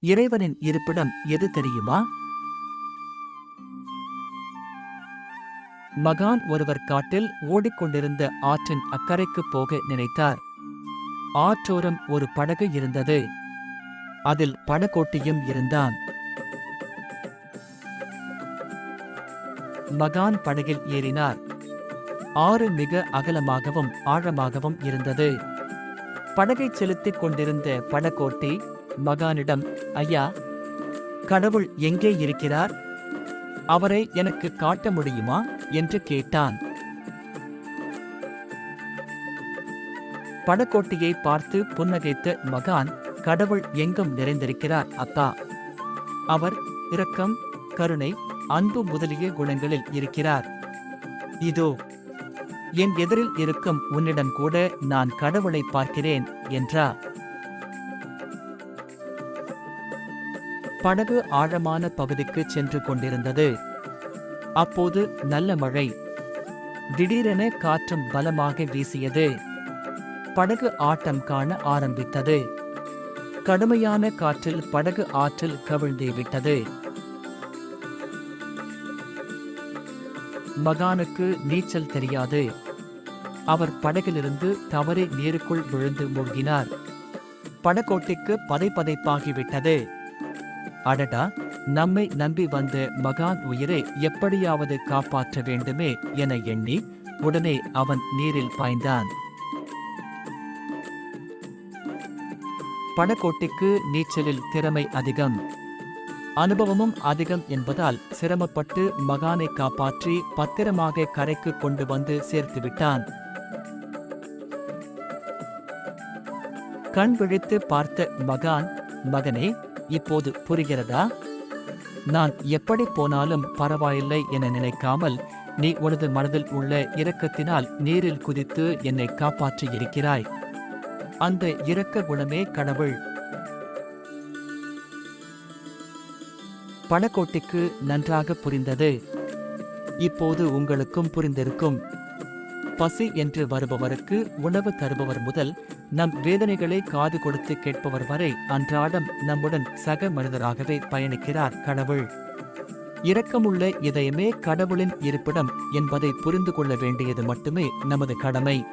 இறைவனின் இருப்பிடம் எது தெரியுமா? மகான் ஒருவர் காட்டில் ஓடிக்கொண்டிருந்த ஆற்றின் அக்கறைக்கு போக நினைத்தார். ஆற்றோரம் ஒரு படகு இருந்தது. அதில் படகோட்டியும் இருந்தான். மகான் படகில் ஏறினார். ஆறு மிக அகலமாகவும் ஆழமாகவும் இருந்தது. படகை செலுத்திக் கொண்டிருந்த படகோட்டி மகானிடம் ஐயா கடவுள் எங்கே இருக்கிறார்? அவரை எனக்கு காட்ட முடியுமா? என்று கேட்டான். படக்கோட்டையை பார்த்து புன்னகைத்த மகான் கடவுள் எங்கும் நிறைந்திருக்கிறார் அத்தா அவர் இரக்கம் கருணை அன்பு முதலிய குணங்களில் இருக்கிறார். இதோ என் எதிரில் இருக்கும் உன்னிடம் கூட நான் கடவுளை பார்க்கிறேன் என்றார். படகு ஆழமான பகுதிக்கு சென்று கொண்டிருந்தது. அப்போது நல்ல மழை. திடீரென காற்றும் பலமாக வீசியது. படகு ஆட்டம் காண ஆரம்பித்தது. கடுமையான காற்றில் படகு ஆற்றில் கவிழ்ந்தே விட்டது. மகானுக்கு நீச்சல் தெரியாது. அவர் படகிலிருந்து தவறி நீருக்குள் விழுந்து மூழ்கினார். படகோட்டிக்கு பதைபதைப்பாகிவிட்டது அடடா நம்மை நம்பி வந்த மகான் உயிரை எப்படியாவது காப்பாற்ற வேண்டுமே என எண்ணி உடனே அவன் நீரில் பாய்ந்தான். படகோட்டிக்கு நீச்சலில் திறமை அதிகம். அனுபவமும் அதிகம் என்பதால் சிரமப்பட்டு மகானை காப்பாற்றி பத்திரமாக கரைக்கு கொண்டு வந்து சேர்த்து விட்டான். கண் விழித்து பார்த்த மகான் மகனே இப்போது புரிகிறதா? நான் எப்படி போனாலும் பரவாயில்லை என நினைக்காமல் நீ உனது மனதில் உள்ள இரக்கத்தினால் நீரில் குதித்து என்னை காப்பாற்றி இருக்கிறாய். அந்த இரக்க குணமே கடவுள். பணக்கோட்டிக்கு நன்றாக புரிந்தது. இப்போது உங்களுக்கும் புரிந்திருக்கும். பசி என்று வருபவருக்கு உணவு தருபவர் முதல் நம் வேதனைகளை காது கொடுத்து கேட்பவர் வரை அன்றாடம் நம்முடன் சக மனிதராகவே பயணிக்கிறார் கடவுள். இரக்கமுள்ள இதயமே கடவுளின் இருப்பிடம் என்பதை புரிந்து கொள்ள வேண்டியது மட்டுமே நமது கடமை.